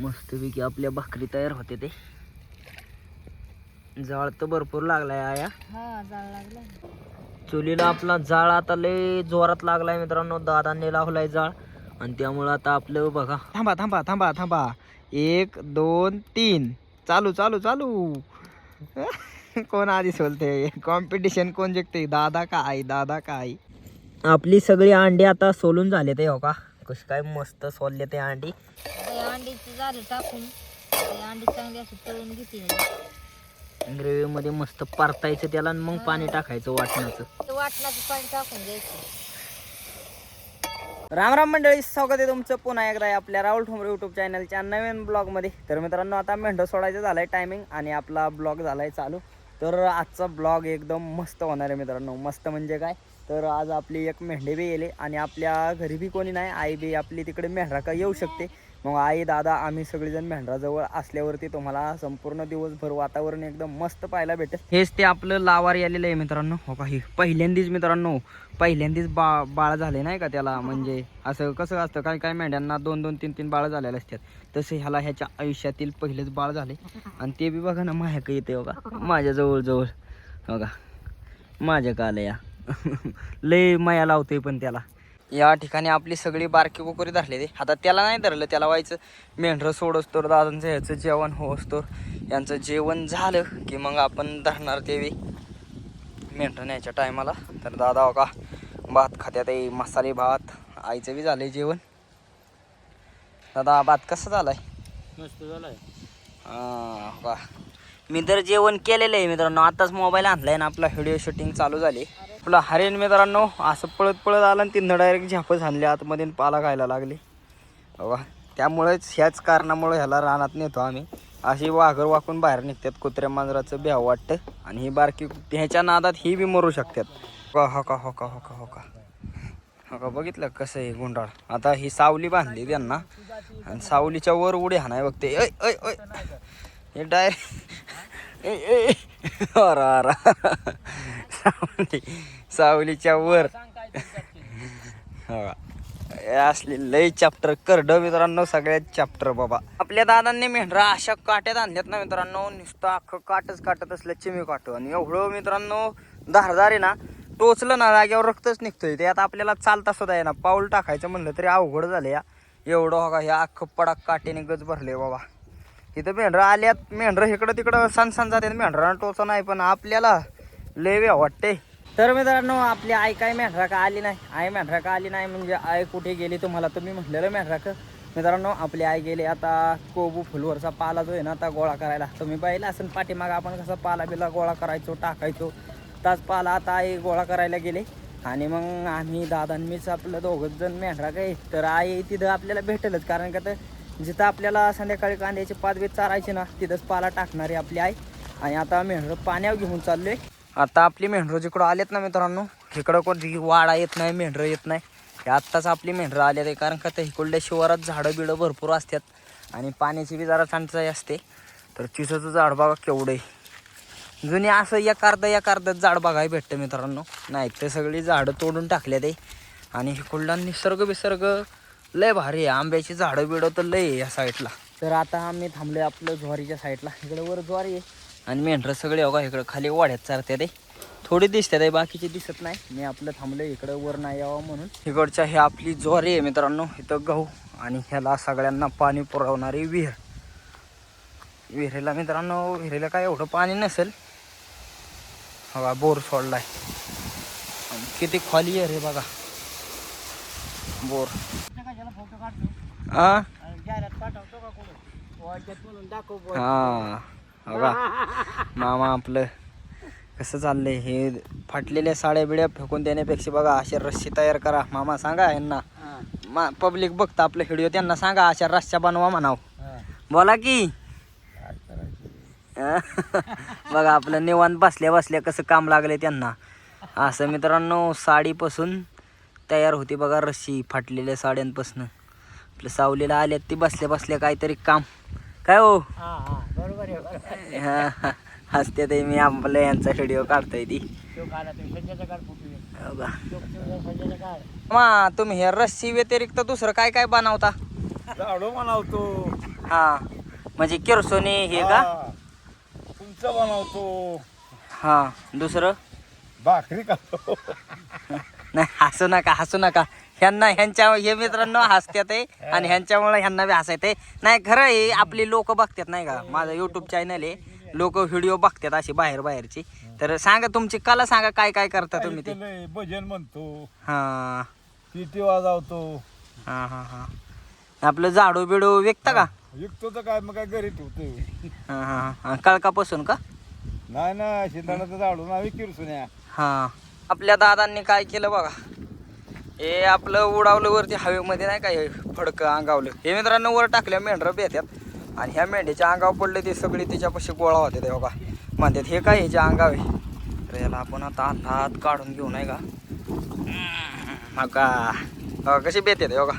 मस्तपैकी आपल्या भाकरी तयार होते ते. जाळ तर भरपूर लागलाय आया. हा जाळ लागला चुलीला आपला जाळ आता लय जोरात लागलाय मित्रांनो. दादांनी लावलाय जाळ. आणि त्यामुळं आता आपलं बघा. थांबा थांबा थांबा थांबा. एक दोन तीन. चालू चालू चालू. कोण आधी सोलते? कॉम्पिटिशन कोण जिंकते दादा का आई दादा का आई आपली सगळी अंडी आता सोलून झाले ते हो का? कशी काय मस्त सोलले ते अंडी. ते अंडीची झाले टाकून ते अंडी चांगली अशी तळून घेते ग्रेव्ही मध्ये मस्त परतायचं त्याला आणि मग पाणी टाकायचं वाटण्याचं ते वाटणाचं पाणी टाकून घ्यायचं राम राम मंडळी स्वागत आहे तुमचं पुन्हा एकदा आपल्या राहुल ठोंबरे युट्यूब चॅनलच्या नवीन ब्लॉगमध्ये तर मित्रांनो आता मेंढं सोडायचं झालं आहे टायमिंग आणि आपला ब्लॉग झाला आहे चालू. तर आजचा ब्लॉग एकदम मस्त होणार आहे मित्रांनो. मस्त म्हणजे काय? तर आज आपली एक मेंढे बी येले आणि आपल्या घरी बी कोणी नाही आई बी आपली तिकडे मेंढरा का येऊ शकते. मग आई दादा आम्ही सगळेजण मेंढराजवळ असल्यावरती तुम्हाला संपूर्ण दिवसभर वातावरण एकदम मस्त पाहायला भेटेल. हेच ते आपलं लावार आलेलं आहे मित्रांनो. हो काही हे? पहिल्यांदीच मित्रांनो पहिल्यांदीच बा बाळ झाले नाही का त्याला? म्हणजे असं कसं असतं काही काही मेंढ्यांना दोन दोन तीन तीन बाळ झालेले असतात. तसे ह्याला ह्याच्या आयुष्यातील पहिलेच बाळ झाले आणि ते बी बघा ना माझ्याकडे येते बघा हो माझ्या जवळजवळ. हो बघा माझ्या काल या लय माया लावतोय पण त्याला. या ठिकाणी आपली सगळी बारकी कुकुरी धरली ते. आता त्याला नाही धरलं त्याला व्हायचं मेंढरं सोडस तर दादांचं ह्याचं जेवण होस तर यांचं जेवण झालं की मग आपण धरणार देवी मेंढरं न्यायच्या टायमाला. तर दादा हो का भात खात्यात आहे मसाले भात आईचं बी झालंय जेवण. दादा भात कसं झालाय? मस्त झालाय. हा, हो का. मी तर जेवण केलेलं आहे मित्रांनो. आताच मोबाईल आणलाय ना आपला व्हिडिओ शूटिंग चालू झाली. आपला हरेन मित्रांनो असं पळत पळत आलं आणि तिथं डायरेक्ट झापच आणले आतमध्ये पाला खायला लागली. वा त्यामुळेच ह्याच कारणामुळे ह्याला रानात नेतो आम्ही. अशी वाघर वाकून बाहेर निघतात कुत्र्या मांजराचं भ्याव वाटतं. आणि ही बारकी ह्याच्या नादात ही बी मरू शकतात. हो हो का हो का हो का हो का. हो का बघितलं कसं आहे गुंडाळ. आता ही सावली बांधली त्यांना. आणि सावलीच्या वर उडी हाणाय बघते. ऐ ऐ ऐ. हे डायरेक्ट अरा अरा. सावली सावलीच्या वर. असले लय चॅप्टर करड मित्रांनो सगळ्यात चॅप्टर बाबा. आपल्या दादांनी मेंढरा अशा काट्यात आणल्यात ना मित्रांनो नुसतं अख्खं काटच काटत असलं चिमी काट. आणि एवढं मित्रांनो धारदार आहे ना टोचलं ना जागेवर रक्तच निघतोय. ते आता आपल्याला चालता सुद्धा आहे ना पाऊल टाकायचं म्हणलं तरी अवघड झालं या एवढं हो का हे अख्खं पडाक काटेने गज भरले बाबा. इथं मेंढरं आल्यात. मेंढरं इकडं तिकडं सण सण जाते मेंढरांना टोचा नाही पण आपल्याला लय वाटते तर मित्रांनो आपली आई काय मेंढरा का आली नाही? आई मेंढरा का आली नाही म्हणजे आई कुठे गेली तुम्हाला? तुम्ही म्हटलेलं मेंढरा का मित्रांनो आपली आई गेली. आता कोबू फुलवरचा पाला जो आहे ना आता गोळा करायला. तुम्ही पाहिला असेल पाठीमाग आपण कसं पाला बिला गोळा करायचो टाकायचो. ताच पाला आता आई गोळा करायला गेले. आणि मग आम्ही दादांमीच आपलं दोघंच जण मेंढरा काय तर आई तिथं आपल्याला भेटेलच. कारण का तर जिथं आपल्याला संध्याकाळी कांद्याची पाच बीत चारायची ना तिथंच पाला टाकणारी आपली आई. आणि आता मेंढरं पाण्यावर घेऊन चाललोय. आता आपली मेंढरं जिकडं आलेत ना मित्रांनो इकडं कोणती वाडा येत नाही मेंढरं येत नाही. हे आत्ताच आपली मेंढरं आले आहे कारण का ते इकडल्या शिवारात झाडं बिडं भरपूर असतात. आणि पाण्याची बी जरा टंचाई असते. तर चिसाचं झाड बघा केवढं आहे. जुने असं एक अर्धा एक अर्ध झाड बघाय भेटतं मित्रांनो. नाही ते सगळी झाडं तोडून टाकल्यात आहे. आणि इकडला निसर्ग बिसर्ग लय भारी आहे. आंब्याची झाडं बिडं तर लय आहे या साईडला. तर आता आम्ही थांबलोय आपलं ज्वारीच्या साईडला. इकडे वर ज्वारी आहे. आणि मेंढरं सगळे का इकडं खाली वाड्यात चारते ते थोडी दिसतात आहे बाकीचे दिसत नाही. मी आपलं थांबलोय इकडं वर नाही यावं म्हणून. इकडच्या हे आपली ज्वारी आहे मित्रांनो इथं गहू आणि ह्याला सगळ्यांना पाणी पुरवणारी विहीर. विहिरीला मित्रांनो विहिरीला काय एवढं पाणी नसेल. हवा बोर सोडलाय. किती खाली आहे रे बघा. बोर. हा हा हो का मामा आपलं कसं चाललंय? हे फाटलेल्या साड्या बिड्या फेकून देण्यापेक्षा बघा अशा रस्सी तयार करा. मामा सांगा यांना. मा पब्लिक बघता आपलं व्हिडिओ त्यांना सांगा अशा रस्त्या बनवा म्हणाव. बोला की. बघा आपलं निवांत बसल्या बसल्या कसं काम लागले त्यांना. असं मित्रांनो साडीपासून तयार होती बघा रस्सी फाटलेल्या साड्यांपासून. आपलं सावलीला आल्यात ती बसल्या बसल्या काहीतरी काम. काय हो? हा हा. हा, हसते ते मी आपल्या यांचा व्हिडिओ काढतोय ती. हो का. मा तुम्ही हे रस्सी व्यतिरिक्त दुसरं काय काय बनवता? झाडू बनवतो. हा म्हणजे किरसोनी हे का? हा. तुमचं बनवतो. हा दुसरं? भाकरी खातो. नाही हसू नका हसू नका. ह्यांना ह्यांच्या हे मित्रांनो हसत्यात आहे आणि ह्यांच्यामुळे ह्यांना बी हसायत आहे. नाही खरं आहे आपली लोक बघतात नाही का? माझं युट्यूब चॅनल आहे. लोक व्हिडिओ बघतात अशी बाहेर बाहेरची. तर सांगा तुमची कला सांगा काय काय करता तुम्ही ते? लय भजन म्हणतो. हा. पिटी वाजवतो. हा हा हा. आपलं झाडू बिडू विकता का? विकतो तर काय मग काय घरी ठेवतो हा हा हा. कळकापासून का? नाही ना शेताळाचं झाडू ना किरसुन्या. हा. आपल्या दादांनी काय केलं बघा. हे आपलं उडावलं वरती हवेमध्ये नाही काय फडकं अंगावलं. हे मित्रांनो वर टाकल्या मेंढरं बेत्यात. आणि ह्या मेंढीच्या अंगावर पडले ते सगळी त्याच्यापाशी गोळा होते ते बघा. म्हणतात हे काय ह्याच्या अंगाव तर याला आपण आता हात काढून घेऊ नाही का? बघा कशी बेते ते बघा.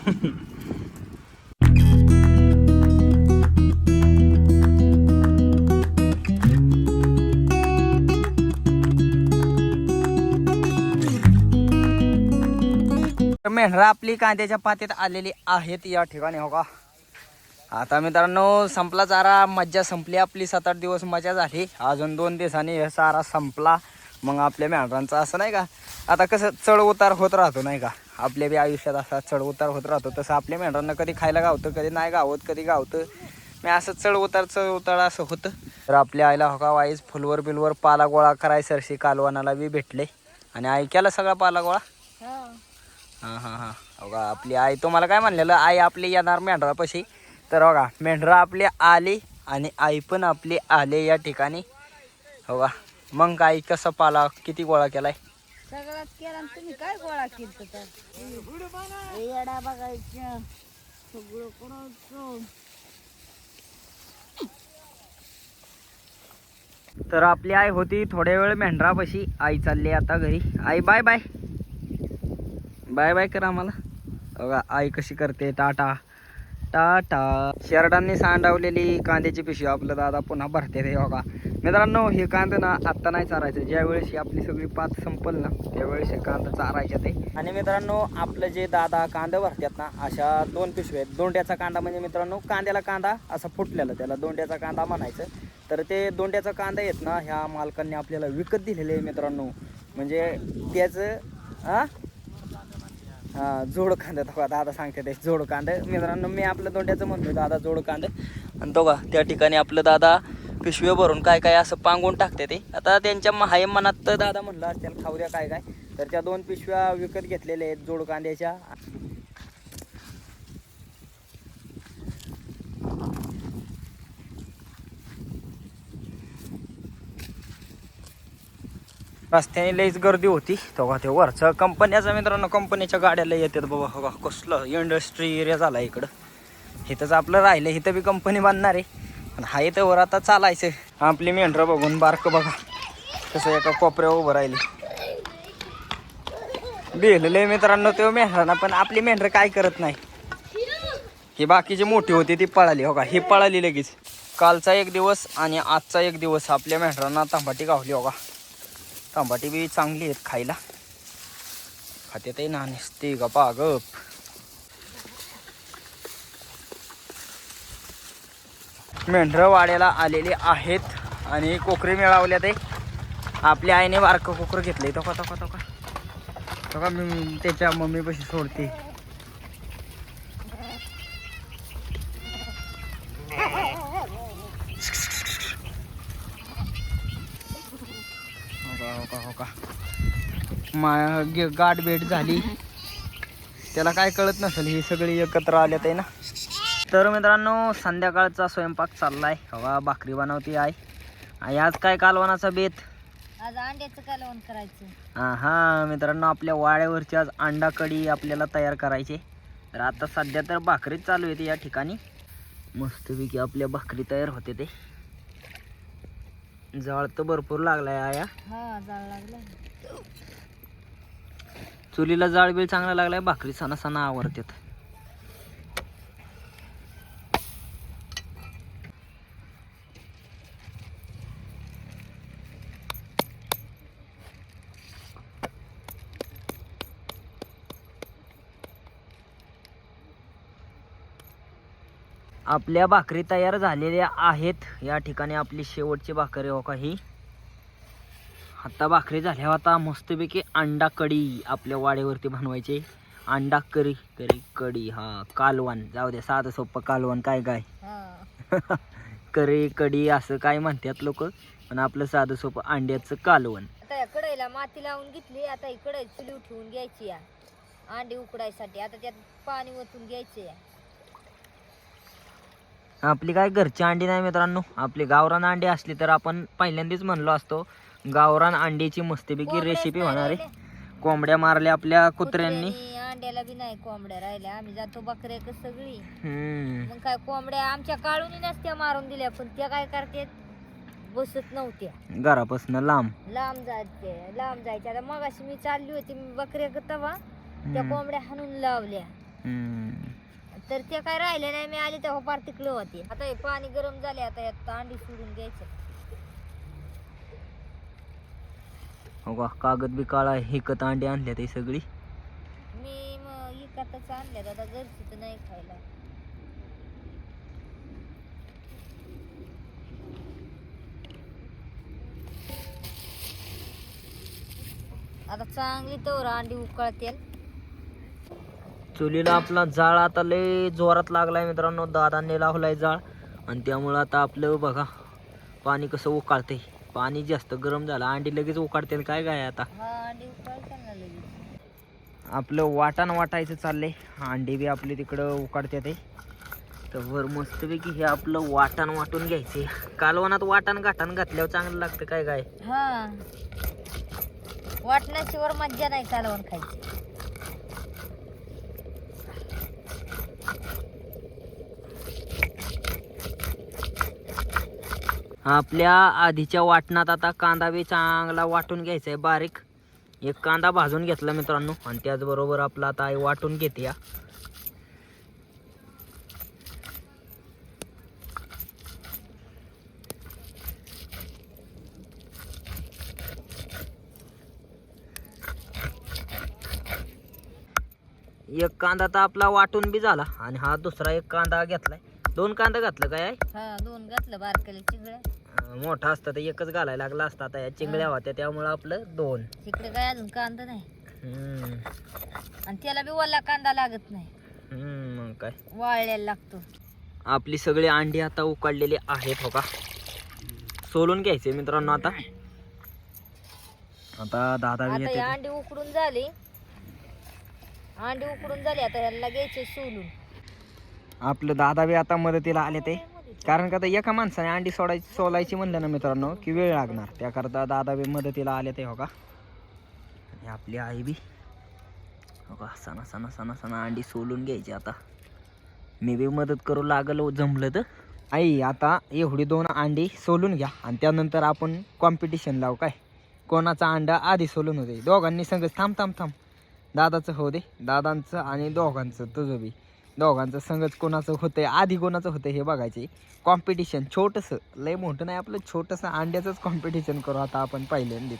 मेंढरा आपली कांद्याच्या पातेत आलेली आहेत या ठिकाणी हो का? आता मित्रांनो संपला चारा मज्जा संपली आपली सात आठ दिवस मजा झाली. अजून दोन दिवसांनी हे चारा संपला. मग आपल्या मेंढरांचा असं नाही का? आता कसं चढ उतार होत राहतो नाही का? आपल्या बी आयुष्यात असा चढ उतार होत राहतो. तसं आपल्या मेंढरांना कधी खायला गावतं कधी नाही गावत कधी गावतं. मी असं चढ उतार चढ उतार असं होतं. तर आपल्या आईला हो का वाईज फुलवर बिलवर पाला गोळा कराय सरशी बी भेटले. आणि ऐकायला सगळा पाला गोळा हा हां हां. बघा आपली आई तुम्हाला काय म्हणलेलं? आई आपली येणार मेंढरापाशी. तर बघा मेंढरा आपली आली आणि आई पण आपली आले या ठिकाणी. हो का मग आई कसं पाला किती गोळा केलाय? सगळ्यात केला आणि तुम्ही काय गोळा केलं तर? येडा बघायचं. सगळं करायचं तर आपली आई होती थोड्या वेळ मेंढरापाशी. आई चालली आता घरी. आई बाय बाय बाय बाय कर आम्हाला. बघा आई कशी करते टाटा. टाटा. शेरडांनी सांडवलेली कांद्याची पिशवी आपलं दादा पुन्हा भरते रे बघा. मित्रांनो हे कांदा ना आत्ता नाही चारायचं. ज्यावेळेस ही आपली सगळी पात संपल ना त्यावेळेस हे कांदा चारायच्या ते. आणि मित्रांनो आपलं जे दादा कांदा भरतात ना अशा दोन पिशव्या आहेत. दोंड्याचा कांदा म्हणजे मित्रांनो कांद्याला कांदा असा फुटलेला त्याला दोंड्याचा कांदा म्हणायचं. तर ते दोंड्याचा कांदा येत ना ह्या मालकांनी आपल्याला विकत दिलेले आहे मित्रांनो. म्हणजे त्याचं हां? जोड कांदा तो दादा सांगते ते जोड कांदा. मित्रांनो मी आपलं दोंड्याचं म्हणतो दादा जोड कांदा. आणि तो का त्या ठिकाणी आपलं दादा पिशव्या भरून काय काय असं पांगून टाकते ते. आता त्यांच्या महाय मनात तर दादा म्हणलं असतील खाऊ द्या काय काय. तर त्या दोन पिशव्या विकत घेतलेल्या आहेत जोड कांद्याच्या. रस्त्याने लईच गर्दी होती. तेव्हा ते वरचं कंपन्याचा मित्रांनो कंपनीच्या गाड्याला येतात बाबा हो का कसलं इंडस्ट्री एरिया झाला इकडं. इथंच आपलं राहिलं इथं बी कंपनी बांधणार आहे. पण हा इथं वर आता चालायचं. आपली मेंढरं बघून बारकं बघा. कसं एका कोपऱ्या उभं राहिली. बेलले मित्रांनो तो मेंढरांना पण आपली मेंढरं काय करत नाही. ही बाकीची मोठी होती ती पळाली हो का? ही पळाली लगेच. कालचा एक दिवस आणि आजचा एक दिवस आपल्या मेंढरांना तांबाटी गावली हो का? तांबाटी बी चांगली आहेत खायला. खाते ते ना नसते गपा गप मेंढरवाड्याला आलेले आहेत आणि कोकरे मिळावल्या ते आपल्या आईने बारकं कोकरं घेतलंय. तो का तो का तो का तो का मी त्याच्या मम्मीपाशी सोडते हो का हो का हो का मा गे- गाठ भेट झाली. त्याला काय कळत नसेल ही सगळी एकत्र आल्यात आहे ना. तर मित्रांनो संध्याकाळचा स्वयंपाक चाललाय. हवा भाकरी बनवती आहे आणि आज काय कालवणाचा बेत? आज अंड्याचं कालवण करायचं. हा हा मित्रांनो आपल्या वाड्यावरची आज अंडा कढी आपल्याला तयार करायची. तर आता सध्या तर भाकरीच चालू येते या ठिकाणी. मस्तपैकी आपल्या भाकरी तयार होते ते. जाळ तर भरपूर लागलाय आया. हा जाळ लागला चुलीला जाळबीळ चांगला लागलाय भाकरी सणा सणा आवडतात. आपल्या भाकरी तयार झालेल्या आहेत. या ठिकाणी आपली शेवटची भाकरी हो का ही? आता भाकरी झाल्या आता मस्तपैकी अंडा कढी आपल्या वाड्यावरती बनवायचे. अंडा करी करी कढी हा कालवण. जाऊ दे साधं सोपं कालवण काय काय. हा. करी कढी असं काय म्हणतात लोक पण आपलं साधं सोपं अंड्याचं कालवण. आता कढईला माती लावून घेतली आता ही कढई चुली ठेवून घ्यायची या. अंडी उकडायसाठी आता त्यात पाणी ओतून घ्यायचे या. आपली काय घरची अंडी नाही मित्रांनो आपली गावरान अंडी असली तर आपण पहिल्यांदाच म्हणलो असतो गावरान अंडीची मस्तपैकी रेसिपी होणार आहे. राहिल्या. कोंबड्या मारल्या आपल्या कुत्र्यांनी अंड्याला बी नाही कोंबड्या राहिल्या. आम्ही जातो बकऱ्या का सगळी मग काय कोंबड्या आमच्या काळूनी नसत्या मारून दिल्या पण त्या काय करते बसत नव्हत्या. घरापासून लांब. लांब जायचे लांब जायच्या आता मगाशी मी चालली होती मी बकऱ्या तवा. त्या. कोंबड्या हाणून लावल्या. तर ते काय राहिले नाही. मी आले तेव्हा पार तिकडं होते. आता हे पाणी गरम झाले आता अंडी सोडून घ्यायचं का कागद बी काळा हिकत अंडी आणल्या ते सगळी. मी मग इकतच आणल्यात आता घरची तर नाही खायला. आता चांगली तवर अंडी उकळतेल. चुलीला आपला जाळ आता लय जोरात लागलाय मित्रांनो दादांनी लावलाय जाळ. आणि त्यामुळं आता आपलं बघा पाणी कसं उकाळते पाणी जास्त गरम झालं. अंडी लगेच उकाळते काय काय आता? आपलं वाटण वाटायचं चाललंय. अंडी बी आपली तिकडं उकाडते ते. तर वर मस्तपैकी हे आपलं वाटण वाटून घ्यायचे. कालवनात वाटण गाठण घातल्यावर चांगलं लागतं काय काय? हा. वाटण्याशिवाय मज्जा नाही कालवण खायची. आपल्या आधीच्या वाटणात आता कांदा बी चांगला वाटून घ्यायचा आहे बारीक. एक कांदा भाजून घेतला मित्रांनो आणि त्याचबरोबर आपला आता आई वाटून घेते या. एक कांदा तर आपला वाटून बी झाला आणि हा दुसरा एक कांदा घेतलाय. दोन कांदा घातलं काय दोन घातलं बारकेले चिंगड्या. मोठा असता तर एकच घालायला लागला असता आता या चिंगड्या होत्या त्यामुळं आपलं दोन. तिकडे काय अजून कांदा नाही? हम्म, आणि त्याला बी वल्ला कांदा लागत नाही. हम्म, मग काय. वाळलेला लागतो. आपली सगळी अंडी आता उकडलेली आहेत हो का? सोलून घ्यायचे मित्रांनो आता. आता दादा बी आता येते ही अंडी उकडून झाली. अंडी उकडून झाली आता ह्याला घ्यायचे सोलून. आपलं दादा बी आता मदतीला आले ते. कारण का तर एका माणसाने अंडी सोडायची सोलायची म्हणलं ना मित्रांनो की वेळ लागणार. त्याकरता दादा बी मदतीला आले ते हो का? आणि आपली आई बी. हो का सणा सणा सणा सणा अंडी सोलून घ्यायची आता. मी बी मदत करू लागलो जमलं तर. आई आता एवढी दोन अंडी सोलून घ्या. आणि त्यानंतर आपण कॉम्पिटिशन लावू काय? कोणाचा अंडा आधी सोलून होते दोघांनी संग थांब थांब थांब. दादाचं हो दे. दादांचं आणि दोघांचं तुझं बी. दोघांचं संगच कोणाचं होतंय आधी कोणाचं होतंय हे बघायचे कॉम्पिटिशन छोटंसं लय मोठं नाही आपलं छोटंसं अंड्याचंच कॉम्पिटिशन करू आता आपण पहिल्यांदाच.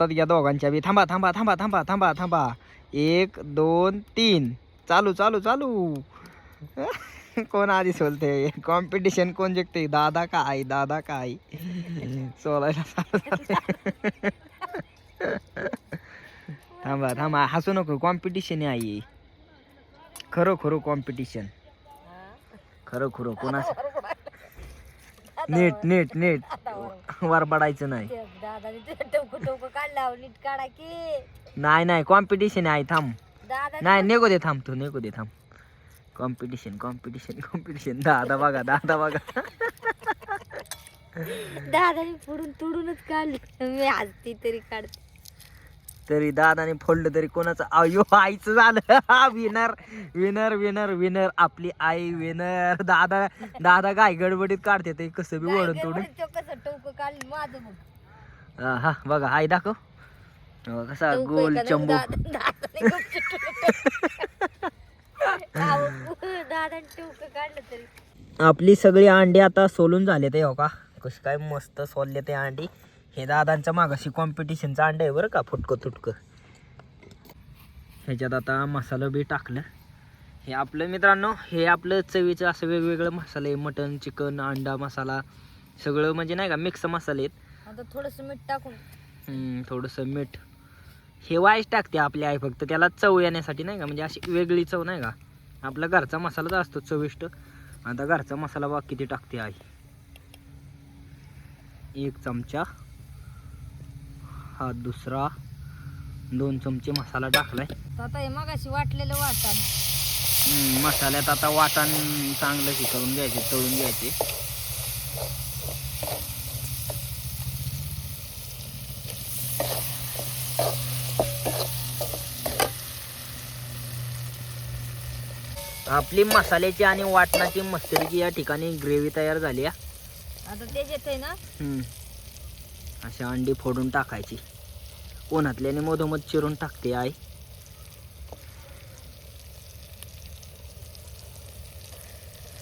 तर या दोघांच्या बी थांबा थांबा थांबा थांबा थांबा थांबा. एक दोन तीन. चालू चालू चालू. कोण आधी सोलते कॉम्पिटिशन कोण जिंकते दादा का आई दादा का आई सोलायला थांबा थांबा. हसू नको. कॉम्पिटिशन आहे आई. खरं खरं कॉम्पिटिशन खरं खरं कोणाचं? नीट नीट नीट. नाही. ते नीट काढा की. नाही नाही कॉम्पिटिशन आहे थांब. दादा नाही निघू दे थांब तू निघू दे थांब. कॉम्पिटिशन कॉम्पिटिशन कॉम्पिटिशन दादा बघा दादा बघा. दादाने फोडून तोडूनच काढली. मी हसती तरी काढते. तरी दादाने फोडलं तरी कोणाचं? अयो आईचं झालं. विनर विनर विनर विनर आपली आई विनर दादा दादा काय गडबडीत काढते ते कसं बी ओढून तोडून. हा बघा आई दाखव. कसा गोल चंबू. दादा- आपली सगळी अंडी आता सोलून झाले ते हो का? कशी काय मस्त सोलले ते अंडी. हे दादांच्या मागाशी कॉम्पिटिशनचं अंड आहे बरं का फुटकं तुटकं ह्याच्यात आता मसाला बी टाकलं. हे आपलं मित्रांनो हे आपलं चवीचं असं वेगवेगळं मसाले मटन चिकन अंडा मसाला सगळं म्हणजे नाही का मिक्स मसाले आहेत. आता थोडस मीठ टाकून. हम्म, थोडंसं मीठ. हे वाईच टाकते आपली आई फक्त. त्याला चव येण्यासाठी नाही का म्हणजे अशी वेगळी चव नाही का. आपला घरचा मसाला तर असतो चविष्ट. आता घरचा मसाला बघ किती टाकते आई. एक चमचा. हा दुसरा दोन चमचे मसाला टाकलाय. आता हे मगाशी वाटलेलं वाटण. हम्म, मसाल्यात आता वाटण चांगलं हे करून घ्यायचे तळून घ्यायचे. आपली मसाल्याची आणि वाटणाची मस्तरीची या ठिकाणी ग्रेव्ही तयार झाली आहे. आता ते येत आहे ना हम्म. अशी अंडी फोडून टाकायची. उन्हातल्याने मधोमध चिरून टाकते आई.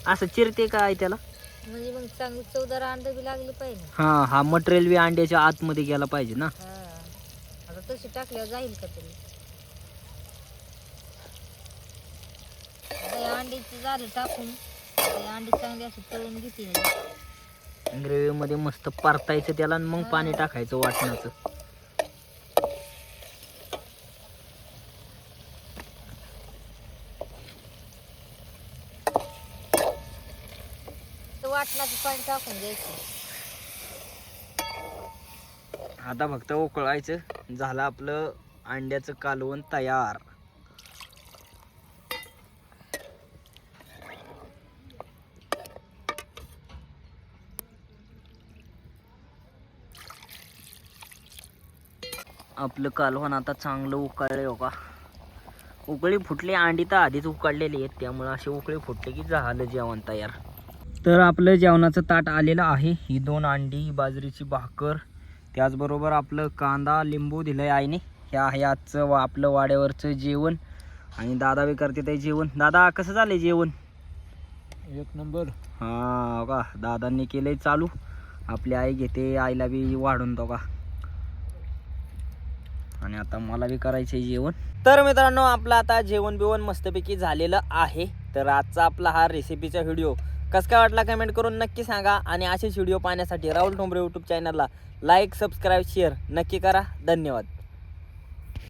असं चिरते का आई त्याला? म्हणजे मग चांगली चौदार अंड बी लागली पाहिजे. हा हा मटेरियल बी अंड्याच्या आतमध्ये गेला पाहिजे ना. हा. आता तशी टाकल्यावर जाईल का तरी? आता हे अंडीची झालं टाकून. ते अंडी चांगली अशी तळून घेते. ग्रेव्ही मध्ये मस्त परतायचं त्याला आणि मग पाणी टाकायचं वाटणाचं. वाटणाचं पाणी टाकून द्यायचं. आता फक्त उकळायचं झालं आपलं अंड्याचं कालवण तयार. आपलं कालवण आता चांगलं उकळलंय हो का उकळी फुटली अंडी तर आधीच उकळलेली आहेत त्यामुळं असे उकळी फुटले की झालं जेवण तयार. तर आपलं जेवणाचं ताट आलेलं आहे. ही दोन अंडी बाजरीची भाकर त्याचबरोबर आपलं कांदा लिंबू दिलं आहे आईने. हे आहे आजचं वा आपलं वाड्यावरचं जेवण. आणि दादा बी करते ते जेवण. दादा कसं झालं जेवण? एक नंबर. हां हो का दादांनी केलंय चालू. आपली आई घेते आईला बी वाढून तो का आणि आता मला बी करायचं आहे जेवण. तर मित्रांनो आपलं आता जेवण बिवण मस्तपैकी झालेलं आहे. तर आजचा आपला हा रेसिपीचा व्हिडिओ कस काय वाटला कमेंट करून नक्की सांगा. आणि असेच व्हिडिओ पाहण्यासाठी राहुल ठोंबरे यूट्यूब चॅनलला लाईक सबस्क्राईब शेअर नक्की करा. धन्यवाद.